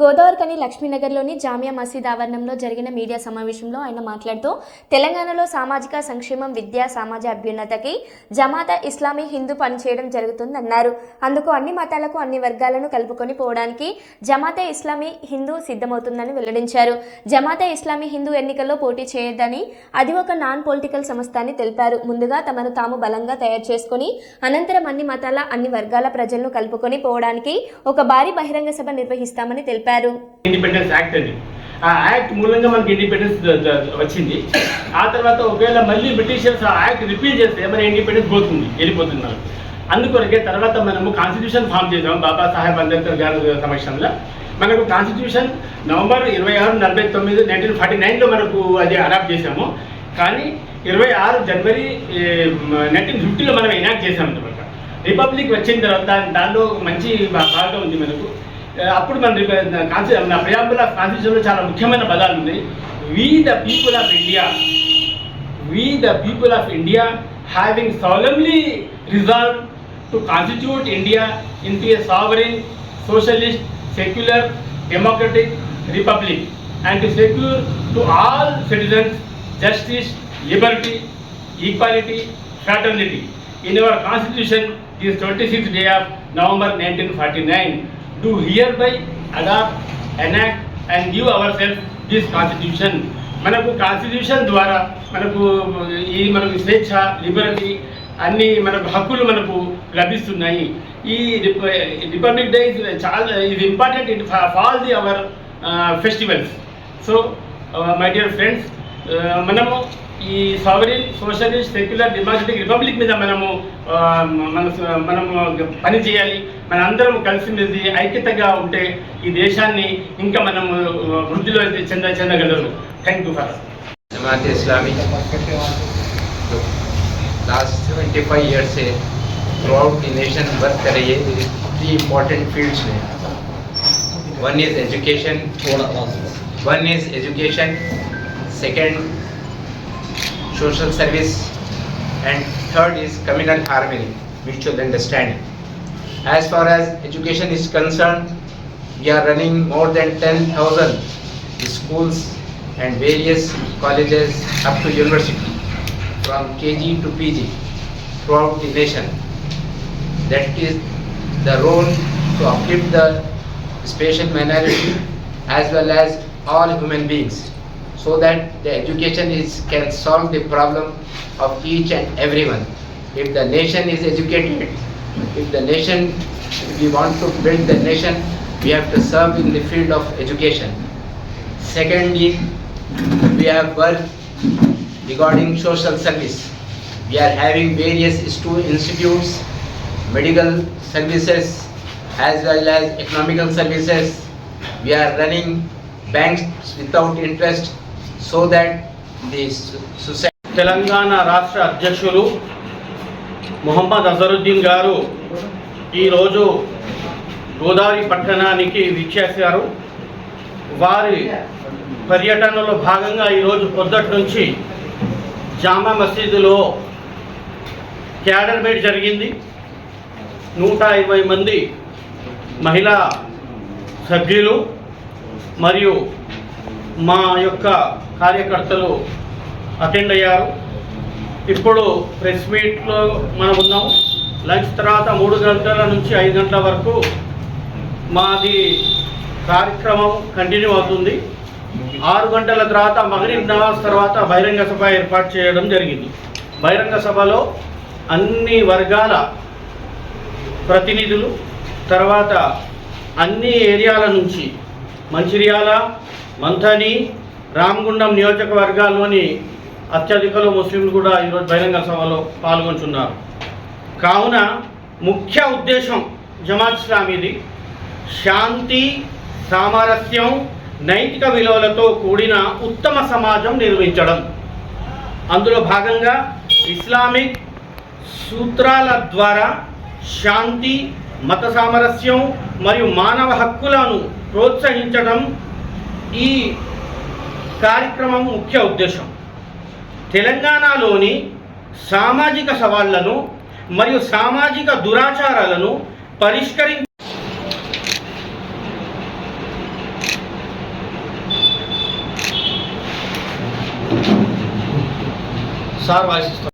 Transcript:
గోదావరికని లక్ష్మీనగర్లోని జామియా మసీద్ ఆవరణంలో జరిగిన మీడియా సమావేశంలో ఆయన మాట్లాడుతూ తెలంగాణలో సామాజిక సంక్షేమం విద్యా సమాజ అభ్యున్నతకి జమాత ఇస్లామీ హిందూ పనిచేయడం జరుగుతుందన్నారు. అందుకు అన్ని మతాలకు అన్ని వర్గాలను కలుపుకొని పోవడానికి జమాతే ఇస్లామీ హిందూ సిద్ధమవుతుందని వెల్లడించారు. జమాతే ఇస్లామీ హిందూ ఎన్నికల్లో పోటీ చేయొద్దని అది ఒక నాన్ పొలిటికల్ సంస్థ అని తెలిపారు. ముందుగా తమను తాము బలంగా తయారు చేసుకుని అనంతరం అన్ని మతాల అన్ని వర్గాల ప్రజలను కలుపుకొని పోవడానికి ఒక భారీ బహిరంగ సభ నిర్వహిస్తామని తెలిపారు. ఇండిపెండెన్స్ యాక్ట్ అండి. ఆ యాక్ట్ మూలంగా మనకి ఇండిపెండెన్స్ వచ్చింది. ఆ తర్వాత ఒకవేళ మళ్ళీ బ్రిటిషర్స్ ఆ యాక్ట్ రిపీల్ చేస్తే మన ఇండిపెండెన్స్ పోతుంది వెళ్ళిపోతుంది మనం అందుకొరకే తర్వాత మనము కాన్స్టిట్యూషన్ ఫామ్ చేసాము బాబాసాహెబ్ అంబేద్కర్ గారి సమక్షంలో. మనకు కాన్స్టిట్యూషన్ నవంబర్ ఇరవై ఆరు నలభై తొమ్మిది నైన్టీన్ ఫార్టీ నైన్లో మనకు అది అడాప్ట్ చేసాము కానీ ఇరవై ఆరు జనవరి నైన్టీన్ ఫిఫ్టీలో మనం ఎనాక్ట్ చేసాం అనమాట రిపబ్లిక్ వచ్చిన తర్వాత దాని- దానిలో మంచి భా- భాగం ఉంది మనకు. అప్పుడు మన కాన్స్టి నా ప్రయాంబుల్ ఆఫ్ కాన్స్టిట్యూషన్లో చాలా ముఖ్యమైన పదాలు ఉన్నాయి. We the people of India we the people of India having solemnly resolved to constitute India in a sovereign socialist secular democratic republic and to secure to all citizens justice liberty equality fraternity in your constitution is twenty six day of November nineteen forty nine do hereby adopt, enact and give ourselves this constitution. మనకు constitution ద్వారా మనకు ఈ మనకు స్వేచ్ఛ లిబరటీ అన్ని మనకు హక్కులు మనకు లభిస్తున్నాయి. ఈ రిపబ్లిక్ డే చాలా ఇది important it fall the our festivals so my dear friends మనము ఈ sovereign socialist secular democratic republic మీద మనము ఆ, మన మనము పని చేయాలి మన అందరం కలిసిమెలిసి ఐక్యతగా ఉంటే ఈ దేశాన్ని ఇంకా మనము ఆ, వృద్ధిలో చెంద చెందగలరు thank you for Jamaat Islami जो लास्ट सेवेंटी फाइव ईयर से throughout the nation work कर रही है थ्री इम्पॉर्टेंट फील्ड्स में one is education one is education second social service and third is communal harmony mutual understanding. As far as education is concerned we are running more than 10000 schools and various colleges up to university from kg to pg throughout the nation. That is the role to uplift the special minority as well as all human beings so that the education is can solve the problem of each and everyone if the nation is educated if the nation if we want to build the nation we have to serve in the field of education. Secondly we have work regarding social service. We are having various institutes medical services as well as economical services. We are running banks without interest so that the society Telangana రాష్ట్ర అధ్యక్షులు మొహమ్మద్ అజరుద్దీన్ గారు ఈరోజు గోదావరి పట్టణానికి విచ్చేశారు. వారి పర్యటనలో భాగంగా ఈరోజు పొద్దుటి నుంచి జామా మసీదులో క్యాడర్ మీట్ జరిగింది. నూట ఇరవై మంది మహిళా సభ్యులు మరియు మా యొక్క కార్యకర్తలు అటెండ్ అయ్యారు. ఇప్పుడు ప్రెస్ మీట్లో మనం ఉన్నాం. లంచ్ తర్వాత మూడు గంటల నుంచి ఐదు గంటల వరకు మాది కార్యక్రమం కంటిన్యూ అవుతుంది. ఆరు గంటల తర్వాత మగరిబ్ నమాజ్ తర్వాత బహిరంగ సభ ఏర్పాటు చేయడం జరిగింది. బహిరంగ సభలో అన్ని వర్గాల ప్రతినిధులు తర్వాత అన్ని ఏరియాల నుంచి మంచిర్యాల మంథని రామగుండం నియోజకవర్గాల్లోని అత్యధికలో ముస్లింలు కూడా ఈరోజు బహిరంగ సభలో పాల్గొంటున్నారు. కావున ముఖ్య ఉద్దేశం జమాత్ ఇస్లామీది. శాంతి సామరస్యం నైతిక విలువలతో కూడిన ఉత్తమ సమాజం నిర్మించడం. అందులో భాగంగా ఇస్లామిక్ సూత్రాల ద్వారా శాంతి మత సామరస్యం మరియు మానవ హక్కులను ప్రోత్సహించడం ఈ కార్యక్రమం ముఖ్య ఉద్దేశం. తెలంగాణలోని సామాజిక సవాళ్ళను మరియు సామాజిక దురాచారాలను పరిష్కరి సార్ వాయిస్